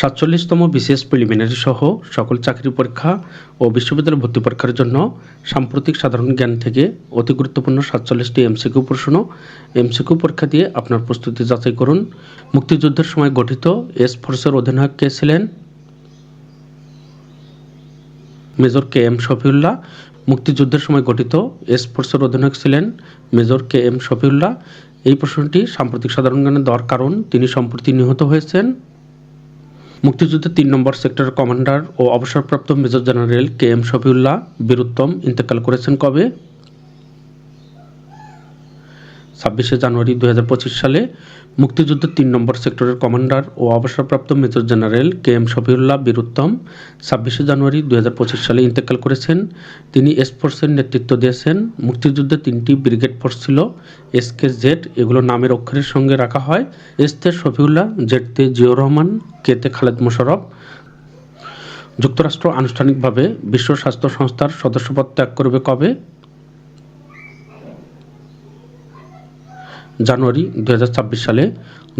সাতচল্লিশতম BCS preliminary সহ সকল চাকরি পরীক্ষা ও বিশ্ববিদ্যালয় ভর্তি পরীক্ষার জন্য সাম্প্রতিক সাধারণ জ্ঞান থেকে অতি গুরুত্বপূর্ণ সাতচল্লিশটি এমসিকিউ প্রশ্ন এমসিকিউ পরীক্ষা দিয়ে আপনার প্রস্তুতি যাচাই করুন। মুক্তিযুদ্ধের সময় গঠিত এস ফোর্সের অধিনায়ক কে ছিলেন? Major K M Shafiullah. মুক্তিযুদ্ধের সময় গঠিত এস ফোর্সের অধিনায়ক ছিলেন মেজর কে এম শফিউল্লাহ। এই প্রশ্নটি সাম্প্রতিক সাধারণ জ্ঞানে দেওয়ার কারণ, তিনি সম্প্রতি নিহত হয়েছেন। মুক্তিযুদ্ধের তিন নম্বর সেক্টরের কমান্ডার ও অবসরপ্রাপ্ত major general K M Shafiullah Bir Uttam ইন্তেকাল করেছেন কবে? ছাব্বিশে জানুয়ারি দু হাজার পঁচিশ সালে মুক্তিযুদ্ধের তিন নম্বর সেক্টরের কমান্ডার ও অবসরপ্রাপ্ত major general K M Shafiullah Bir Uttam ছাব্বিশে জানুয়ারি দুহাজার পঁচিশ সালে ইন্তেকাল করেছেন। তিনি এস ফোর্সের নেতৃত্ব দিয়েছেন। মুক্তিযুদ্ধে তিনটি ব্রিগেড ফোর্স ছিল এস কে জেড, এগুলো নামের অক্ষরের সঙ্গে রাখা হয়। এসতে শফিউল্লাহ, জেড তে জিয়র রহমান, কে তে খালেদ মোশারফ যুক্তরাষ্ট্র আনুষ্ঠানিকভাবে বিশ্ব স্বাস্থ্য সংস্থার সদস্যপদ ত্যাগ করবে কবে? জানুয়ারি দু হাজার ছাব্বিশ সালে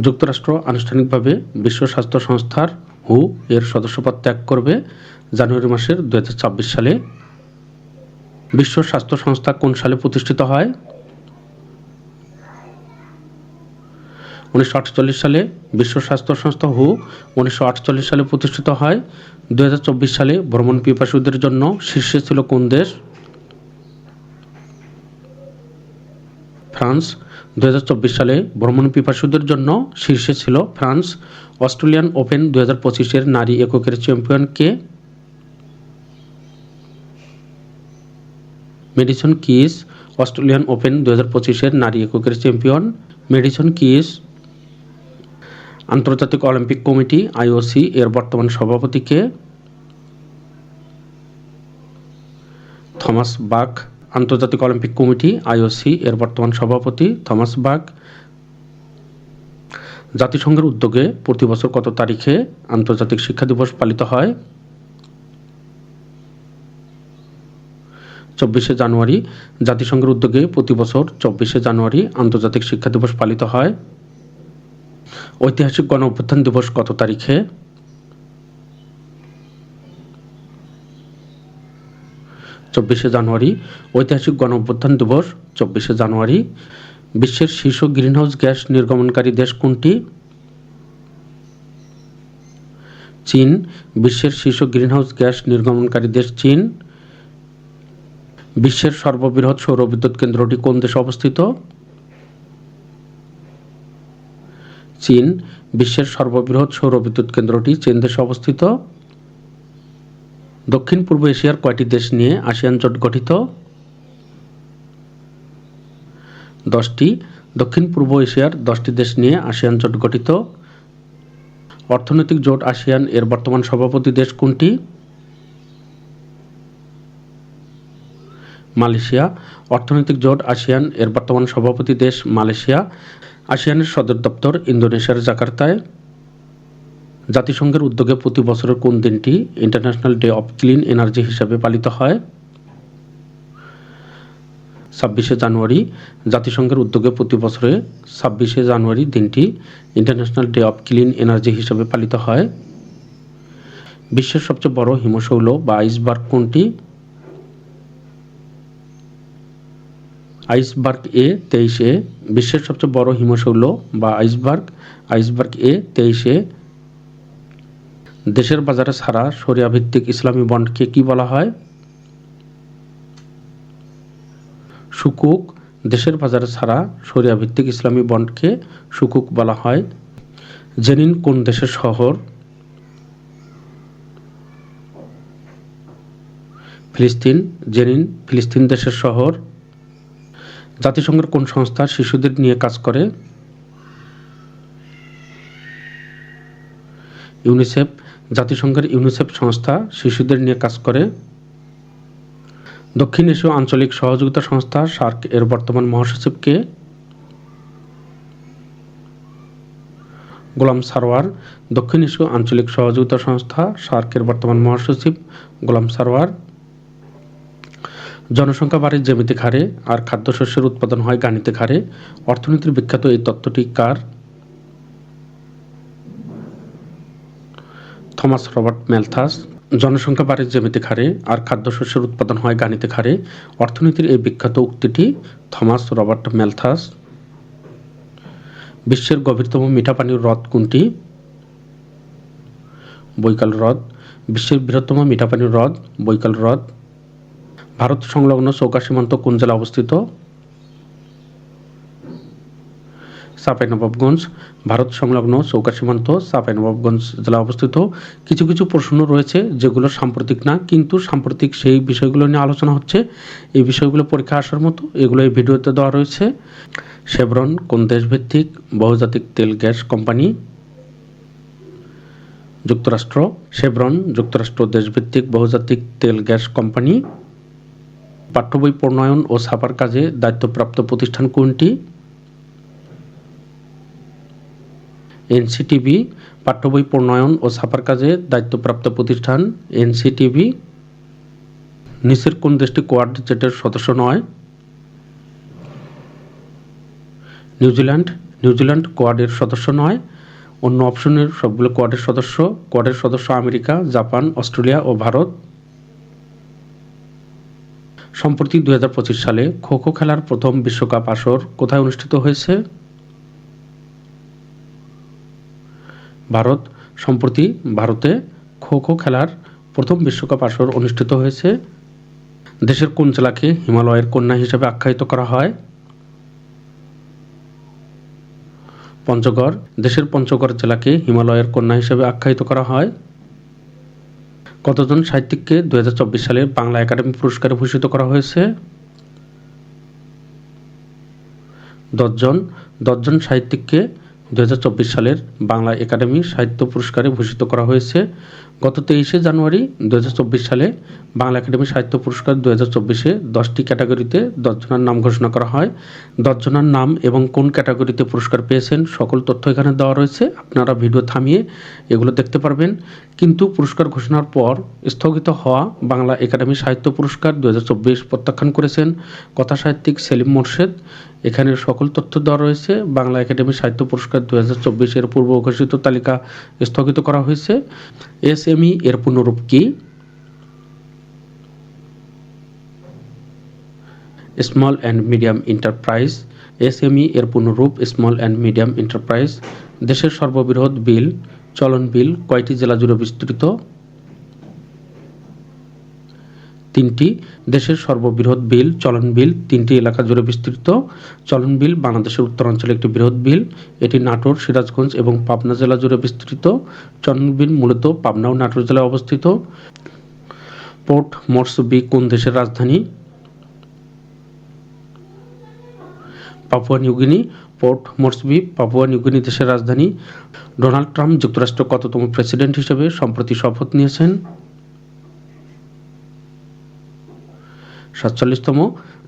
যুক্তরাষ্ট্র আনুষ্ঠানিকভাবে বিশ্ব স্বাস্থ্য সংস্থার হু এর সদস্যপদ ত্যাগ করবে জানুয়ারি মাসের দু হাজার ছাব্বিশ সালে। বিশ্ব স্বাস্থ্য সংস্থা কোন সালে প্রতিষ্ঠিত হয়? উনিশশো আটচল্লিশ সালে বিশ্ব স্বাস্থ্য সংস্থা হু উনিশশো আটচল্লিশ সালে প্রতিষ্ঠিত হয়। দুই হাজার চব্বিশ সালে ভ্রমণ পিপাসুদের জন্য শীর্ষে ছিল কোন দেশ? ফ্রান্স। দুই হাজার চব্বিশ সালে ভ্রমণ পিপাসুদের জন্য শীর্ষে ছিল ফ্রান্স। অস্ট্রেলিয়ান ওপেন দু হাজার পঁচিশের নারী এককের চ্যাম্পিয়ন কে? মেডিসন কিস, অস্ট্রেলিয়ান ওপেন দু হাজার পঁচিশের নারী এককের চ্যাম্পিয়ন। মেডিসন কিস, আন্তর্জাতিক অলিম্পিক কমিটি, আইওসি, এর বর্তমান সভাপতি কে? থমাস বাক আন্তর্জাতিক অলিম্পিক কমিটি, আইওসি, এর বর্তমান সভাপতি থমাস বাক জাতিসংঘের উদ্যোগে প্রতি বছর কত তারিখে আন্তর্জাতিক শিক্ষা দিবস পালিত হয়? চব্বিশে জানুয়ারি, জাতিসংঘের উদ্যোগে প্রতি বছর চব্বিশে জানুয়ারি আন্তর্জাতিক শিক্ষা দিবস পালিত হয়। ঐতিহাসিক গণ অভ্যুত্থান দিবস কত তারিখে? চব্বিশে জানুয়ারি, ঐতিহাসিক গণ অভ্যুত্থান দিবস, চব্বিশে জানুয়ারি। বিশ্বের শীর্ষ গ্রিনহাউস গ্যাস নির্গমনকারী দেশ কোনটি? চীন। বিশ্বের শীর্ষ গ্রিনহাউস গ্যাস নির্গমনকারী দেশ চীন। বিশ্বের সর্ববৃহৎ সৌরবিদ্যুৎ কেন্দ্রটি কোন দেশে অবস্থিত? চীন। বিশ্বের সর্ববৃহৎ সৌরবিদ্যুৎ কেন্দ্রটি চীন দেশে অবস্থিত। দক্ষিণ পূর্ব এশিয়ার কয়টি দেশ নিয়ে আসিয়ান জোট গঠিত? দশটি। দক্ষিণ পূর্ব এশিয়ার দশটি দেশ নিয়ে আসিয়ান জোট গঠিত। অর্থনৈতিক জোট আসিয়ান এর বর্তমান সভাপতি দেশ কোনটি? মালয়েশিয়া। অর্থনৈতিক জোট আসিয়ান এর বর্তমান সভাপতি দেশ মালয়েশিয়া। আসিয়ানের সদর দপ্তর ইন্দোনেশিয়ার জাকার্তায়। জাতিসংঘের উদ্যোগে প্রতি বছরের কোন দিনটি International Day of Clean Energy হিসাবে পালিত হয়? ছাব্বিশে জানুয়ারি, জাতিসংঘের উদ্যোগে প্রতি বছরে ছাব্বিশে জানুয়ারি দিনটি International Day of Clean Energy হিসাবে পালিত হয়। বিশ্বের সবচেয়ে বড় হিমশৌল বা আইসবার্গ কোনটি? আইসবার্গ এ তেইশে, বিশ্বের সবচেয়ে বড় হিমশৌল বা আইসবার্গ আইসবার্গ এ তেইশে দেশের বাজারে ছাড়া সরিয়া ভিত্তিক ইসলামী বন্ডকে কি বলা হয়? সুকুক, দেশের বাজারে ছাড়া সরিয়া ভিত্তিক ইসলামী বন্ডকে সুকুক বলা হয়। জেনিন, কোন দেশের শহর? ফিলিস্তিন, জেনিন, ফিলিস্তিন দেশের শহর। জাতিসংঘের কোন সংস্থা শিশুদের নিয়ে কাজ করে? ইউনিসেফ জাতিসংঘের ইউনিসেফ সংস্থা শিশুদের নিয়ে কাজ করে। দক্ষিণ এশীয় আঞ্চলিক সহযোগিতা সংস্থা সার্ক এর বর্তমান মহাসচিবকে। গোলাম সারোয়ার, দক্ষিণ এশীয় আঞ্চলিক সহযোগিতা সংস্থা সার্কের বর্তমান মহাসচিব গোলাম সারোয়ার। জনসংখ্যা বাড়ে জ্যামিতিক হারে আর খাদ্যশস্যের উৎপাদন হয় গাণিতিক হারে। অর্থনীতির বিখ্যাত এই তত্ত্বটি কার? থমাস রবার্ট মেলথাস, জনসংখ্যা বাড়ে জ্যামিতিক হারে আর খাদ্যশস্যের উৎপাদন হয় গাণিতিক হারে। অর্থনীতির এই বিখ্যাত উক্তিটি থমাস রবার্ট মেলথাস, বিশ্বের গভীরতম মিঠা পানির হ্রদ কোনটি? বৈকাল হ্রদ, বিশ্বের বৃহত্তম মিঠা পানির হ্রদ, বৈকাল হ্রদ। ভারত সংলগ্ন চৌকা সীমান্ত কোন জেলা অবস্থিত? চাঁপাইনবাবগঞ্জ ভারত সংলগ্ন চৌকা সীমান্ত চাঁপাইনবাবগঞ্জ জেলা অবস্থিত। কিছু কিছু প্রশ্ন রয়েছে যেগুলো সাম্প্রতিক না, কিন্তু সাম্প্রতিক সেই বিষয়গুলো নিয়ে আলোচনা হচ্ছে। এই বিষয়গুলো পরীক্ষা আসার মতো এগুলো এই ভিডিওতে দেওয়া রয়েছে। শেভরন কোন দেশভিত্তিক বহুজাতিক তেল গ্যাস কোম্পানি? যুক্তরাষ্ট্র। শেভরন যুক্তরাষ্ট্র দেশভিত্তিক বহুজাতিক তেল গ্যাস কোম্পানি। পাঠ্যবই প্রণয়ন ও ছাপার কাজে দায়িত্বপ্রাপ্ত প্রতিষ্ঠান কোনটি? এনসিটিভি, পাঠ্য বই প্রণয়ন ও ছাপার কাজে দায়িত্বপ্রাপ্ত প্রতিষ্ঠান এনসিটিভি। নিচের কোন দেশটি কোয়াড জেটের সদস্য নয়? নিউজিল্যান্ড। নিউজিল্যান্ড কোয়াডের সদস্য নয়। অন্য অপশনের সবগুলো কোয়াডের সদস্য। কোয়াডের সদস্য আমেরিকা, জাপান, অস্ট্রেলিয়া ও ভারত। সম্প্রতি দুই হাজার পঁচিশ সালে খো খো খেলার প্রথম বিশ্বকাপ আসর কোথায় অনুষ্ঠিত হয়েছে? ভারত সম্প্রতি ভারতে খো খো খেলার প্রথম বিশ্বকাপ আসর অনুষ্ঠিত হয়েছে। দেশের কোন জেলাকে হিমালয়ের কন্যা হিসেবে আখ্যায়িত করা হয়? পঞ্চগড়, দেশের পঞ্চগড় জেলাকে হিমালয়ের কন্যা হিসেবে আখ্যায়িত করা হয়। কতজন সাহিত্যিককে দুই হাজার চব্বিশ সালে বাংলা একাডেমি পুরস্কারে ভূষিত করা হয়েছে? দশজন দশজন সাহিত্যিককে দু হাজার চব্বিশ সালের বাংলা একাডেমি সাহিত্য পুরস্কারে ভূষিত করা হয়েছে। গত তেইশে জানুয়ারি দু হাজার চব্বিশ সালে বাংলা একাডেমি সাহিত্য পুরস্কার দু হাজার চব্বিশে দশটি ক্যাটাগরিতে দশজনের নাম ঘোষণা করা হয়। দশজনের নাম এবং কোন ক্যাটাগরিতে পুরস্কার পেয়েছেন সকল তথ্য এখানে দেওয়া রয়েছে। আপনারা ভিডিও থামিয়ে এগুলো দেখতে পারবেন। কিন্তু পুরস্কার ঘোষণার পর স্থগিত হওয়া বাংলা একাডেমি সাহিত্য পুরস্কার দুহাজার চব্বিশ প্রত্যাখ্যান করেছেন কথা সাহিত্যিক সেলিম মোর্শেদ। এখানে সকল তথ্য দেওয়া রয়েছে। বাংলা একাডেমি সাহিত্য পুরস্কার দু হাজার চব্বিশের পূর্ব ঘোষিত তালিকা স্থগিত করা হয়েছে। এসএমই এর পূর্ণরূপ কি? Small and medium enterprise SME এর পূর্ণরূপ স্মল অ্যান্ড মিডিয়াম এন্টারপ্রাইজ দেশের সর্ববৃহৎ বিল, চলন বিল কয়টি জেলা জুড়ে বিস্তৃত? তিনটি দেশের সর্ববৃহৎ বিল, চলন বিল, তিনটি এলাকা জুড়ে বিস্তৃত। চলন বিল বাংলাদেশের উত্তরাঞ্চলে একটি বৃহৎ বিল, এটি নাটোর, সিরাজগঞ্জ এবং পাবনা জেলা জুড়ে বিস্তৃত। চলন বিল মূলত পাবনা ও নাটোর জেলায় অবস্থিত। পোর্ট মরসুবি কোন দেশের রাজধানী? Papua New Guinea Port Moresby, Papua New Guinea দেশের রাজধানী। ডোনাল্ড ট্রাম্প যুক্তরাষ্ট্র কততম প্রেসিডেন্ট হিসেবে সম্প্রতি শপথ নিয়েছেন? সাতচল্লিশতম,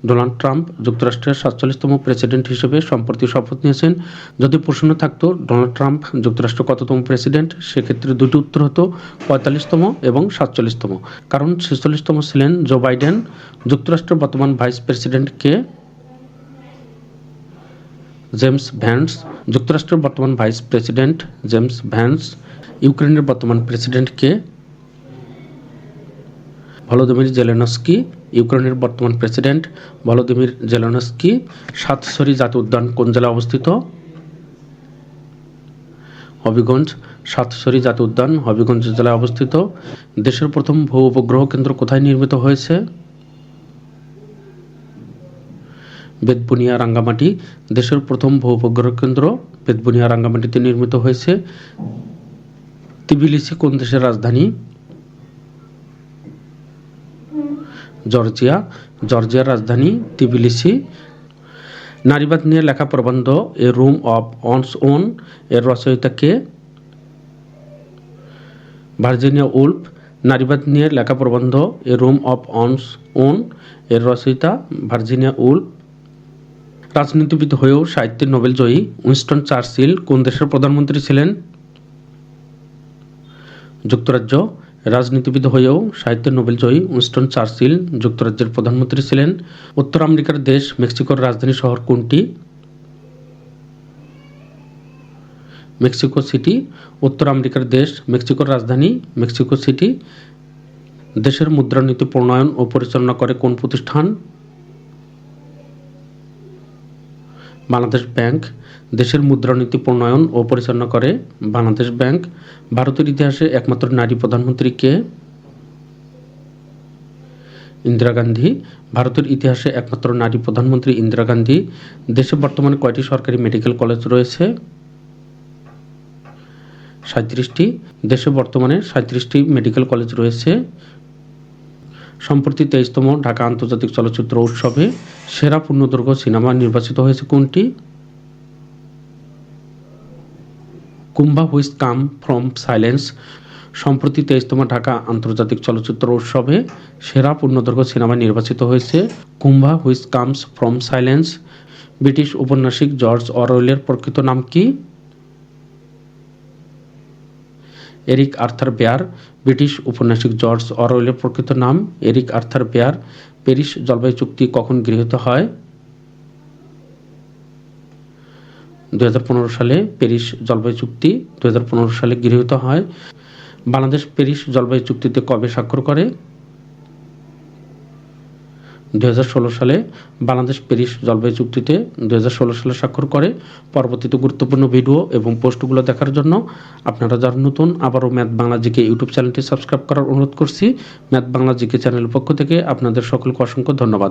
ডোনাল্ড ট্রাম্প যুক্তরাষ্ট্রের সাতচল্লিশতম প্রেসিডেন্ট হিসেবে সম্প্রতি শপথ নিয়েছেন। যদি প্রশ্ন থাকতো, ডোনাল্ড ট্রাম্প যুক্তরাষ্ট্র কততম প্রেসিডেন্ট, সেক্ষেত্রে দুটি উত্তর হতো, পঁয়তাল্লিশতম এবং সাতচল্লিশতম। কারণ ছেচল্লিশতম ছিলেন জো বাইডেন। যুক্তরাষ্ট্রের বর্তমান ভাইস প্রেসিডেন্ট কে? James Vance. যুক্তরাষ্ট্রের বর্তমান ভাইস প্রেসিডেন্ট জেমস ভ্যান্স। ইউক্রেনের বর্তমান প্রেসিডেন্ট কে? Volodymyr Zelensky. ইউক্রেনের বর্তমান প্রেসিডেন্ট ভলোদিমির জেলেনস্কি সাতসরি জাতীয় উদ্যান কোন জেলায় অবস্থিত? হবিগঞ্জ সাতসরি জাতীয় উদ্যান হবিগঞ্জ জেলায় অবস্থিত। দেশের প্রথম ভূ উপগ্রহ কেন্দ্র কোথায় নির্মিত হয়েছে? বেদবুনিয়া রাঙ্গামাটি। দেশের প্রথম ভূ উপগ্রহ কেন্দ্র বেদবুনিয়া রাঙ্গামাটিতে নির্মিত হয়েছে। তিবিলিসি কোন দেশের রাজধানী? জর্জিয়া, জর্জিয়ার রাজধানী তিবিলিসি। নারীবাদ নিয়ে লেখা প্রবন্ধ a room of one's own, এর রচয়িতা কে? Virginia Woolf. নারীবাদ নিয়ে লেখা প্রবন্ধ a room of one's own, এর রচয়িতা ভার্জিনিয়া উল্ফ। রাজনীতিবিদ হয়েও সাহিত্যের নোবেল জয়ী উইনস্টন চার্চিল কোন দেশের প্রধানমন্ত্রী ছিলেন? যুক্তরাজ্য। রাজনীতিবিদ হয়েও সাহিত্যের নোবেল জয়ী উইনস্টন চার্চিল, যুক্তরাজ্যের প্রধানমন্ত্রী ছিলেন, উত্তর আমেরিকার দেশ, মেক্সিকোর রাজধানী শহর কোনটি? মেক্সিকো সিটি, উত্তর আমেরিকার দেশ, মেক্সিকোর রাজধানী, মেক্সিকো সিটি। দেশের মুদ্রানীতি প্রণয়ন ও পরিচালনা করে কোন প্রতিষ্ঠান? বাংলাদেশ ব্যাংক দেশের মুদ্রানীতি প্রণয়ন ও পরিচালনা করে বাংলাদেশ ব্যাংক, ভারতের ইতিহাসে একমাত্র নারী প্রধানমন্ত্রী কে? ইন্দিরা গান্ধী, ভারতের ইতিহাসে একমাত্র নারী প্রধানমন্ত্রী ইন্দিরা গান্ধী, দেশে বর্তমানে কয়টি সরকারি মেডিকেল কলেজ রয়েছে? সাঁত্রিশটি, দেশে বর্তমানে সাঁত্রিশটি মেডিকেল কলেজ রয়েছে। সম্প্রতি তেইশতম ঢাকা আন্তর্জাতিক চলচ্চিত্র উৎসবে সেরা পূর্ণদৈর্ঘ্য সিনেমা নির্বাচিত হয়েছে কোনটি? কুম্ভা হুইস কাম ফ্রম সাইলেন্স। সম্প্রতি তেইশতম ঢাকা আন্তর্জাতিক চলচ্চিত্র উৎসবে সেরা পূর্ণদৈর্ঘ্য সিনেমা নির্বাচিত হয়েছে Kumbha who comes from silence. British উপন্যাসিক George অরওয়েলের প্রকৃত নাম কি? এরিক আর্থার বেয়ার, ব্রিটিশ উপন্যাসিক জর্জ অরওয়েলের প্রকৃত নাম এরিক আর্থার বেয়ার, প্যারিস জলবায়ু চুক্তি কখন গৃহীত হয়? দুই হাজার পনেরো সালে প্যারিস জলবায়ু চুক্তি দুই হাজার পনেরো সালে গৃহীত হয়। বাংলাদেশ প্যারিস জলবায়ু চুক্তিতে কবে স্বাক্ষর করে? দু হাজার ষোলো সালে বাংলাদেশ প্যারিস জলবায়ু চুক্তিতে দু হাজার ষোলো সালে স্বাক্ষর করে। পরবর্তীতে গুরুত্বপূর্ণ ভিডিও এবং পোস্টগুলো দেখার জন্য আপনারা যারা নতুন, আবারও ম্যাথ বাংলা জিকে ইউটিউব চ্যানেলটি সাবস্ক্রাইব করার অনুরোধ করছি। ম্যাথ বাংলা জিকে চ্যানেলের পক্ষ থেকে আপনাদের সকলকে অসংখ্য ধন্যবাদ।